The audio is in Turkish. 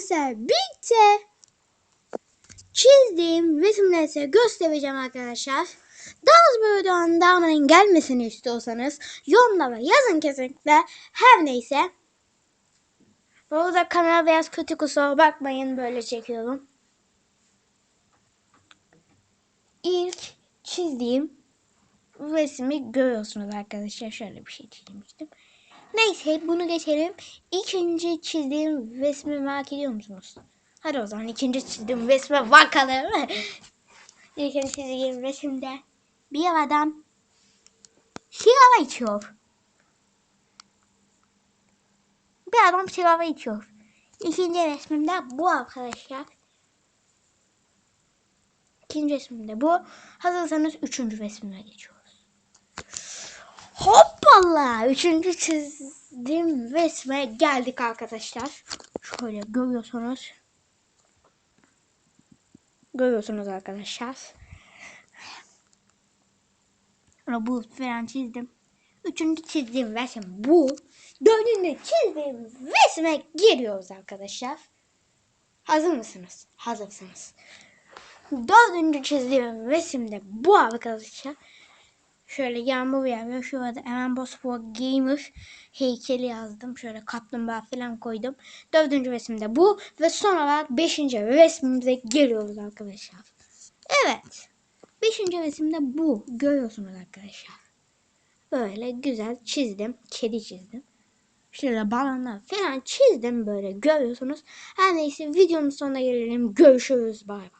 arkadaşlar bitti. Çizdiğim resimleri göstereceğim arkadaşlar. Daha az böyle devamının gelmesini istiyorsanız yorumlara yazın kesinlikle. Her neyse. Bu arada kanal beyaz kötü kusura bakmayın böyle çekiyorum. İlk çizdiğim resmi görüyorsunuz arkadaşlar. Şöyle bir şey çizmiştim. Neyse bunu geçelim. İkinci çizdiğim resmi merak ediyor musunuz? Hadi o zaman ikinci çizdiğim resme bakalım. İkinci çizdiğim resimde bir adam sigara içiyor. Bir adam sigara içiyor. İkinci resmimde bu arkadaşlar. İkinci resmimde bu. Hazırsanız üçüncü resmime geçiyoruz. Hoppala! Üçüncü çizdiğim resme geldik arkadaşlar. Şöyle görüyorsunuz. Görüyorsunuz arkadaşlar. Bu falan çizdim. Üçüncü çizdiğim resim bu. Dördüncü çizdiğim resme giriyoruz arkadaşlar. Hazır mısınız? Hazırsınız. Dördüncü çizdiğim resimde bu arkadaşlar. Şöyle yağmur yağıyor. Şurada Eren Bospor Gamer heykeli yazdım. Şöyle kaplumbağa falan koydum. Dördüncü resimde bu. Ve son olarak beşinci resmimize geliyoruz arkadaşlar. Evet. Beşinci resimde bu. Görüyorsunuz arkadaşlar. Böyle güzel çizdim. Kedi çizdim. Şöyle balonlar falan çizdim böyle görüyorsunuz. Her neyse videonun sonuna gelelim. Görüşürüz. Bay bay.